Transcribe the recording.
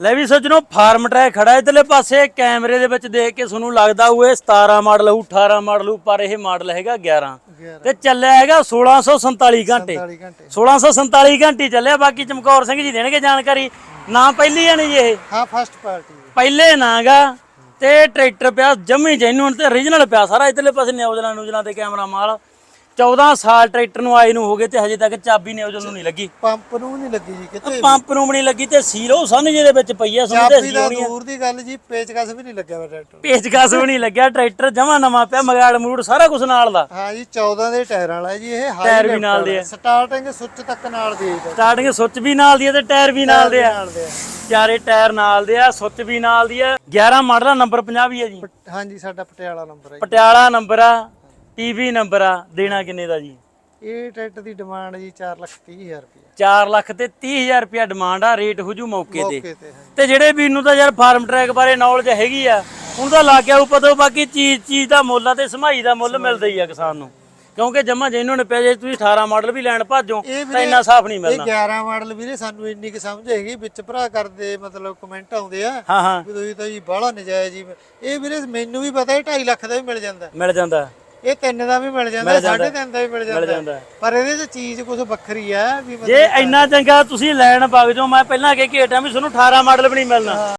ਲੈ ਵੀ ਸੱਜਣੋ farm track ਖੜਾ ਇਧਰਲੇ ਪਾਸੇ। ਕੈਮਰੇ ਦੇ ਵਿੱਚ ਦੇਖ ਕੇ ਤੁਹਾਨੂੰ ਲੱਗਦਾ ਹੋਊ ਇਹ 17 ਮਾਡਲ ਹੋਊ 18 ਮਾਡਲ ਹੋਊ ਪਰ ਇਹ ਮਾਡਲ ਹੈਗਾ 11 11 ਤੇ ਚੱਲਿਆ ਹੈਗਾ 1647 ਘੰਟੇ। 40 ਘੰਟੇ। 1647 ਘੰਟੇ ਚੱਲਿਆ। ਬਾਕੀ ਚਮਕੌਰ ਸਿੰਘ ਜੀ ਦੇਣਗੇ ਜਾਣਕਾਰੀ। ਨਾ ਪਹਿਲੀ ਆ ਨਹੀਂ ਇਹ। ਹਾਂ ਫਸਟ ਪਾਰਟੀ ਪਹਿਲੇ ਨਾਗਾ। ਤੇ ਟਰੈਕਟਰ ਪਿਆ ਜੰਮੀ ਜੈਨੂਨ ਤੇ origignal ਪਿਆ ਸਾਰਾ। ਇਧਰਲੇ ਪਾਸੇ ਨਿਊਜ਼ਲਾਂ ਨਿਊਜ਼ਲਾਂ ਤੇ ਕੈਮਰਾ ਮਾਲ 14 ਸਾਲ ਟਰੈਕਟਰ ਨੂੰ ਆਏ ਨੂੰ ਹੋ ਗਏ ਤੇ ਹਜੇ ਤੱਕ ਚਾਬੀ ਨਿਊਜ਼ਲ ਨੂੰ ਨਹੀਂ ਲੱਗੀ। ਪੰਪ ਨੂੰ ਨਹੀਂ ਲੱਗੀ ਜੀ ਕਿਤੇ ਪੰਪ ਨੂੰ ਵੀ ਨਹੀਂ ਲੱਗੀ ਤੇ ਸੀਲ ਉਹ ਸੰਨ ਜਿਹਦੇ ਵਿੱਚ ਪਈ ਆ ਸੁਣਦੇ ਚਾਬੀ ਸੀ ਦਾ। ਦੂਰ ਦੀ ਗੱਲ ਜੀ ਪੇਚਕਸ ਵੀ ਨਹੀਂ ਲੱਗਿਆ ਵਾ ਟਰੈਕਟਰ। ਪੇਚਕਸ ਵੀ ਨਹੀਂ ਲੱਗਿਆ ਟਰੈਕਟਰ ਜਮਾ ਨਵਾਂ ਪਿਆ ਮਗਾੜ ਮੂੜ ਸਾਰਾ ਕੁਝ ਨਾਲ ਦਾ। ਹਾਂ ਜੀ 14 ਦੇ ਟਾਇਰਾਂ ਵਾਲਾ ਜੀ ਇਹ ਟਾਇਰ ਵੀ ਨਾਲ ਦੇ ਆ। ਸਟਾਰਟਿੰਗ ਸੁੱਚ ਤੱਕ ਨਾਲ ਦੀ ਹੈ। ਸਟਾਰਟਿੰਗ ਸੁੱਚ ਵੀ ਨਾਲ ਦੀ ਤੇ ਟਾਇਰ ਵੀ ਨਾਲ ਦੇ ਆ। ਚਾਰੇ ਟਾਇਰ ਨਾਲ ਦੇ ਆ ਸੁੱਚ ਵੀ ਨਾਲ ਦੀ ਆ। 11 ਮਾਡਲ ਨੰਬਰ 50 ਵੀ ਆ ਜੀ। ਹਾਂ ਜੀ ਸਾਡਾ ਪਟਿਆਲਾ ਨੰਬਰ ਹੈ ਪਟਿਆਲਾ ਨੰਬਰ ਆ। ਪੀਵੀ ਨੰਬਰ ਆ ਦੇਣਾ ਕਿੰਨੇ ਦਾ ਜੀ। ਇਹ ਟਰੈਕਟਰ ਦੀ ਡਿਮਾਂਡ ਜੀ 4 ਲੱਖ 30 ਹਜ਼ਾਰ ਰੁਪਏ 4 ਲੱਖ ਤੇ 30000 ਰੁਪਿਆ ਡਿਮਾਂਡ ਆ ਰੇਟ ਹੋ ਜੂ ਮੌਕੇ ਤੇ। ਤੇ ਤੇ ਜਿਹੜੇ ਵੀਰ ਨੂੰ ਤਾਂ ਯਾਰ ਫਾਰਮ ਟਰੈਕ ਬਾਰੇ ਨੌਲੇਜ ਹੈਗੀ ਆ ਹੁਣ ਤਾਂ ਲੱਗ ਗਿਆ ਉਹ ਪਤਾ ਬਾਕੀ ਚੀਜ਼ ਚੀਜ਼ ਦਾ ਮੁੱਲ ਆ ਤੇ ਸਮਾਈ ਦਾ ਮੁੱਲ ਮਿਲਦਾ ਹੀ ਆ ਕਿਸਾਨ ਨੂੰ। ਕਿਉਂਕਿ ਜਮਾ ਜਿਹਨੂੰ ਨੇ ਪਿਆ ਜੇ ਤੁਸੀਂ 18 ਮਾਡਲ ਵੀ ਲੈਣ ਭਾਜੋ ਇਹ ਤਾਂ ਇੰਨਾ ਸਾਫ਼ ਨਹੀਂ ਇਹ ਮਿਲਣਾ। 11 ਮਾਡਲ ਵੀਰੇ ਸਾਨੂੰ ਇੰਨੀ ਕਿ ਸਮਝ ਹੈਗੀ ਵਿੱਚ ਭਰਾ ਕਰਦੇ ਮਤਲਬ ਕਮੈਂਟ ਆਉਂਦੇ ਆ। ਵੀ ਤੁਸੀਂ ਤਾਂ ਜੀ ਬਾਹਲਾ ਨਜਾਇਜ਼ ਜੀ ਇਹ ਵੀਰੇ ਮੈਨੂੰ ਵੀ ਪਤਾ ਹੈ 2.5 ਲੱਖ ਦਾ ਵੀ ਮਿਲ ਜਾਂਦਾ। ਮਿਲ ਜਾਂਦਾ। ਇਹ ਤਿੰਨ ਦਾ ਵੀ ਮਿਲ ਜਾਂਦਾ ਸਾਢੇ ਤਿੰਨ ਦਾ ਵੀ ਮਿਲ ਜਾਂਦਾ। ਪਰ ਇਹਦੇ 'ਚ ਚੀਜ਼ ਕੁਝ ਵੱਖਰੀ ਆ ਵੀ ਜੇ ਇੰਨਾ ਚੰਗਾ ਤੁਸੀਂ ਲੈਣ ਵਗ ਜਾਓ ਮੈਂ ਪਹਿਲਾਂ ਕਹਿ ਕੇ ਹਟਿਆ ਵੀ ਤੁਹਾਨੂੰ 18 ਮਾਡਲ ਵੀ ਨਹੀਂ ਮਿਲਣਾ